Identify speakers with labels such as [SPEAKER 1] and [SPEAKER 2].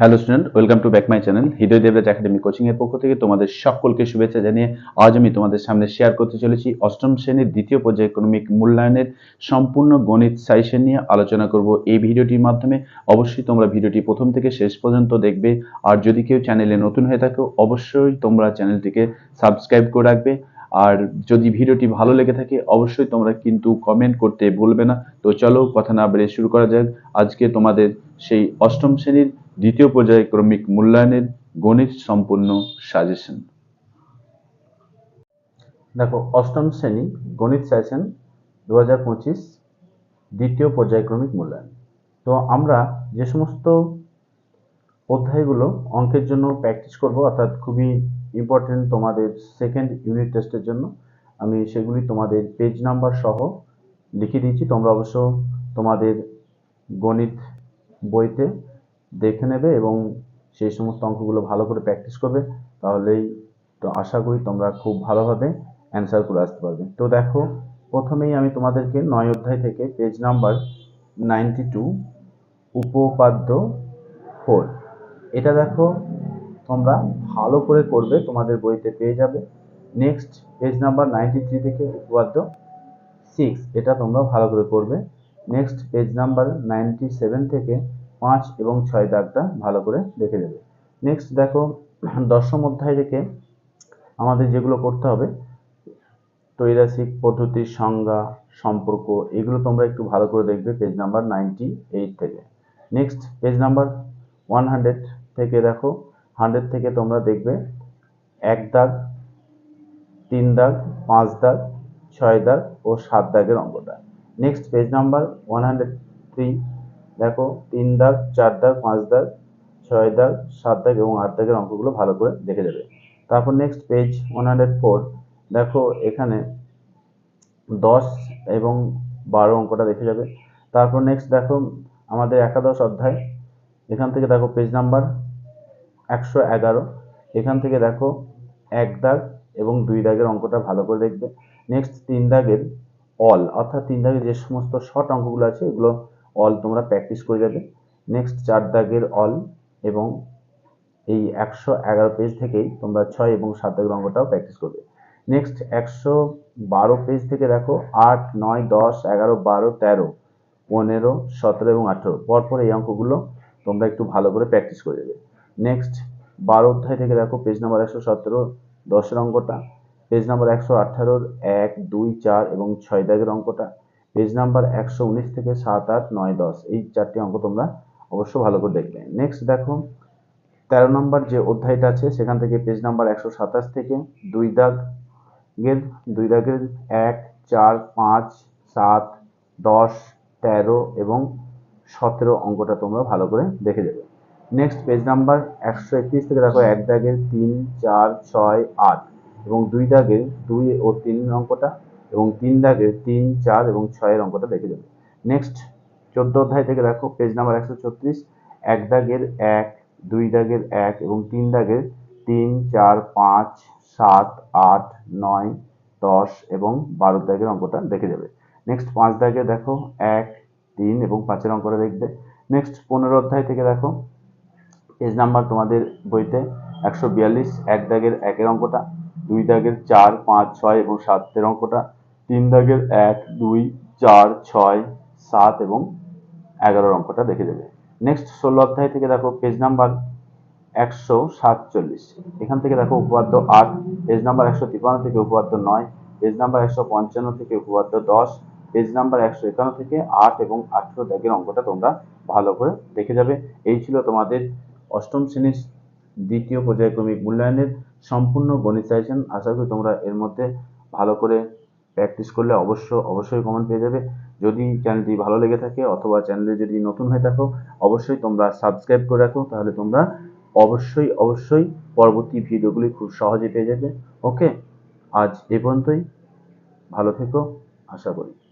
[SPEAKER 1] Hello student welcome to back my channel Hridoy Debraj academy coaching এর পক্ষ থেকে তোমাদের সকলকে শুভেচ্ছা জানিয়ে আজ আমি তোমাদের সামনে শেয়ার করতে চলেছি অষ্টম শ্রেণির দ্বিতীয় পর্যায়ক্রমিক মূল্যায়নের সম্পূর্ণ গণিত সাইশন নিয়ে আলোচনা করব এই ভিডিওটির মাধ্যমে। অবশ্যই তোমরা ভিডিওটি প্রথম থেকে শেষ পর্যন্ত দেখবে। আর যদি কেউ চ্যানেলে নতুন হয়ে থাকো, অবশ্যই তোমরা চ্যানেলটিকে সাবস্ক্রাইব করে রাখবে। আর যদি ভিডিওটি ভালো লেগে থাকে, অবশ্যই তোমরা কিন্তু কমেন্ট করতে ভুলবে না। তো চলো কথা না বেড়ে শুরু করা যাক। আজকে তোমাদের সেই অষ্টম শ্রেণির দ্বিতীয় পর্যায়ক্রমিক মূল্যায়নের গণিত সম্পূর্ণ সাজেশন। দেখো, অষ্টম শ্রেণি গণিত সেশন দু হাজার পঁচিশ, দ্বিতীয় পর্যায়ক্রমিক মূল্যায়ন। তো আমরা যে সমস্ত অধ্যায়গুলো অঙ্কের জন্য প্র্যাকটিস করব, অর্থাৎ খুবই ইম্পর্টেন্ট তোমাদের সেকেন্ড ইউনিট টেস্টের জন্য, আমি সেগুলি তোমাদের পেজ নাম্বার সহ লিখে দিয়েছি। তোমরা অবশ্য তোমাদের গণিত বইতে দেখে নেবে এবং সেই সমস্ত অঙ্কগুলো ভালো করে প্র্যাকটিস করবে, তাহলেই তো আশা করি তোমরা খুব ভালোভাবে অ্যান্সার করে আসতে পারবে। তো দেখো, প্রথমেই আমি তোমাদেরকে নয় অধ্যায় থেকে পেজ নাম্বার নাইনটি টু উপপাদ্য ফোর এটা দেখো, তোমরা ভালো করে করবে, তোমাদের বইতে পেয়ে যাবে। Next page number ninety three থেকে উপপাদ্য সিক্স এটা তোমরা ভালো করে করবে। Next page number ninety seven থেকে পাঁচ এবং ছয় দাগটা ভালো করে দেখে দেবে নেক্সট দেখো, দশম অধ্যায় থেকে আমাদের যেগুলো করতে হবে তৈরাসিক পদ্ধতির সংজ্ঞা, সম্পর্ক, এগুলো তোমরা একটু ভালো করে দেখবে পেজ নাম্বার নাইনটি এইট থেকে। Next page number one hundred থেকে দেখো হান্ড্রেড থেকে তোমরা দেখবে, এক দাগ, তিন দাগ, পাঁচ দাগ, ছয় দাগ ও সাত দাগের অঙ্কটা। Next page number one hundred three দেখো তিন দাগ, চার দাগ, পাঁচ দাগ, ছয় দাগ, সাত দাগ এবং আট দাগের অঙ্কগুলো ভালো করে দেখে যাবে। তারপর next page one hundred four দেখো এখানে দশ এবং বারো অঙ্কটা দেখে যাবে। তারপর নেক্সট দেখো আমাদের একাদশ অধ্যায়, এখান থেকে দেখো পেজ নাম্বার একশো এগারো, এখান থেকে দেখো এক দাগ এবং দুই দাগের অঙ্কটা ভালো করে দেখবে। নেক্সট তিন দাগের অল অর্থাৎ তিন দাগের যে সমস্ত শর্ট অঙ্কগুলো আছে, এগুলো অল তোমরা প্র্যাকটিস করে যাবে। নেক্সট চার দাগের অল এবং এই একশো এগারো পেজ থেকেই তোমরা ছয় এবং সাত দাগের অঙ্কটাও প্র্যাকটিস করবে। নেক্সট একশো বারো পেজ থেকে দেখো, আট, নয়, দশ, এগারো, বারো, তেরো, পনেরো, সতেরো এবং আঠেরো। পরপর এই অঙ্কগুলো তোমরা একটু ভালো করে প্র্যাকটিস করে যাবে। নেক্সট বারো অধ্যায় থেকে দেখো পেজ নাম্বার একশো সতেরো, দশের অঙ্কটা। পেজ নাম্বার একশো আঠারোর এক, দুই, চার এবং ছয় দাগের অঙ্কটা। পেজ নাম্বার একশো উনিশ থেকে সাত আট নয় দশ। এই চারটি অঙ্ক তোমরা অবশ্য ভালো করে দেখবে নেক্সট দেখো, তেরো নম্বর যে অধ্যায়টা আছে, সেখান থেকে পেজ নাম্বার একশো সাতাশ থেকে দুই দাগের দুই দাগের এক, চার, পাঁচ, সাত, দশ, তেরো এবং সতেরো অঙ্কটা তোমরা ভালো করে দেখে যাবে নেক্সট পেজ নাম্বার একশো একত্রিশ থেকে দেখো, এক দাগের তিন, চার, ছয়, আট এবং দুই দাগের দুই ও তিন অঙ্কটা এবং তিন দাগের তিন, চার এবং ছয়ের অঙ্কটা দেখে দেবে নেক্সট চোদ্দ অধ্যায় থেকে দেখো পেজ নাম্বার একশো ছত্রিশ। এক দাগের এক, দুই দাগের এক এবং তিন দাগের তিন, চার, পাঁচ, সাত, আট, নয়, দশ এবং বারো দাগের অঙ্কটা দেখে যাবে। নেক্সট পাঁচ দাগে দেখো, এক, তিন এবং পাঁচের অঙ্কটা দেখবে। নেক্সট পনেরো অধ্যায় থেকে দেখো পেজ নাম্বার তোমাদের বইতে একশো বিয়াল্লিশ, এক দাগের একের অঙ্কটা, দুই দাগের চার, পাঁচ, ছয় এবং সাতের অঙ্কটা তিন দাগের এক, দুই, চার, ছয়, সাত এবং এগারোর অঙ্কটা দেখে যাবে নেক্সট ষোলো অধ্যায় থেকে দেখো পেজ নাম্বার একশো সাতচল্লিশ। এখান থেকে দেখো, উপপাদ্য আট পেজ নাম্বার একশো তিপ্পান্ন থেকে উপপাদ্য নয় পেজ নাম্বার একশো পঞ্চান্ন থেকে উপপাদ্য দশ পেজ নাম্বার একশো একান্ন থেকে আট এবং আঠেরো দাগের অঙ্কটা তোমরা ভালো করে দেখে যাবে। এই ছিল তোমাদের অষ্টম শ্রেণির দ্বিতীয় পর্যায়ক্রমিক মূল্যায়নের সম্পূর্ণ গণিত সাজেশন আশা করি তোমরা এর মধ্যে ভালো করে প্র্যাকটিস করলে অবশ্য, অবশ্যই কমেন্ট পেয়ে যাবে। যদি চ্যানেলটি ভালো লেগে থাকে অথবা চ্যানেলে যদি নতুন হয়ে থাকো, অবশ্যই তোমরা সাবস্ক্রাইব করে রাখো, তাহলে তোমরা অবশ্যই অবশ্যই পরবর্তী ভিডিওগুলি খুব সহজে পেয়ে যাবে। ওকে আজ এ পর্যন্তই। ভালো থেকো, আশা করি।